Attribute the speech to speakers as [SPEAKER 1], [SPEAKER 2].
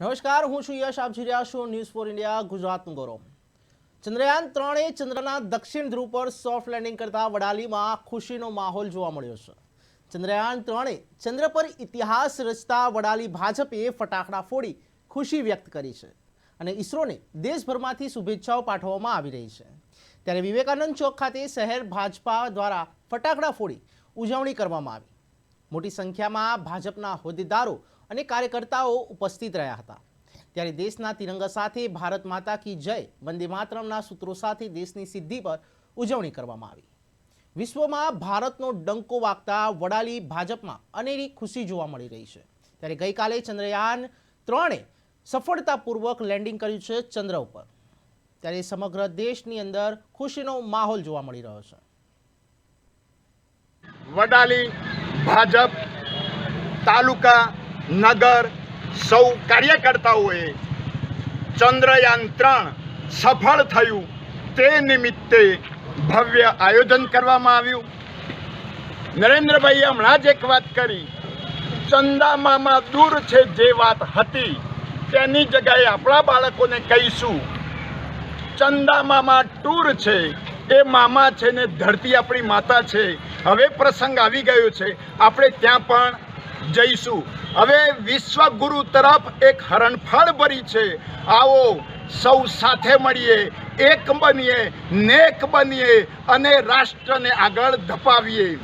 [SPEAKER 1] નમસ્કાર, હું છું યશ. આપ જોઈ રહ્યા છો ન્યૂઝ ફોર ઇન્ડિયા ગુજરાતનું ગૌરવ. ચંદ્રયાન ત્રણે ચંદ્રના દક્ષિણ ધ્રુવ પર સોફ્ટ લેન્ડિંગ કરતા વડાલીમાં ખુશીનો માહોલ જોવા મળ્યો છે. ચંદ્રયાન ત્રણે ચંદ્ર પર ઇતિહાસ રચતા વડાલી ભાજપે ફટાકડા ફોડી ખુશી વ્યક્ત કરી છે અને ઇસરોને દેશભરમાંથી શુભેચ્છાઓ પાઠવવામાં આવી રહી છે. ત્યારે વિવેકાનંદ ચોક ખાતે શહેર ભાજપા દ્વારા ફટાકડા ફોડી ઉજવણી કરવામાં આવી. મોટી સંખ્યામાં ભાજપના હોદ્દેદારો અને કાર્યકર્તાઓ ઉપસ્થિત રહ્યા હતા. ત્યારે દેશના તિરંગા સાથે ભારત માતા કી જય વંદે માતરમના સૂત્રો સાથે દેશની સિદ્ધિ પર ઉજવણી કરવામાં આવી. વિશ્વમાં ભારતનો ડંકો વાગતા વડાલી ભાજપમાં અનેરી ખુશી જોવા મળી રહી છે. ત્યારે ગઈકાલે ચંદ્રયાન ત્રણે સફળતાપૂર્વક લેન્ડિંગ કર્યું છે ચંદ્ર ઉપર. ત્યારે સમગ્ર દેશની અંદર ખુશીનો માહોલ જોવા મળી રહ્યો છે.
[SPEAKER 2] વડાલી ભાજપ, તાલુકા, નગર, સૌ કાર્યકર્તાઓએ ચંદ્રયાન ત્રણ સફળ થયું. તે નિમિત્તે ભવ્ય આયોજન કરવામાં આવ્યું. નરેન્દ્રભાઈએ હમણાં જ એક વાત કરી. ચંદામામાં દૂર છે જે વાત હતી, તેની જગ્યાએ આપણા બાળકોને કહીશું. ચંદામામાં ટૂર છે એ મામા છે ને ધરતી આપણી માતા છે. હવે પ્રસંગ આવી ગયો છે. આપણે ત્યાં પણ જઈશું. હવે વિશ્વગુરુ તરફ એક હરણફાળ ભરી છે. આવો સૌ સાથે મળીએ, એક બનીએ, નેક બનીએ અને રાષ્ટ્રને આગળ ધપાવીએ.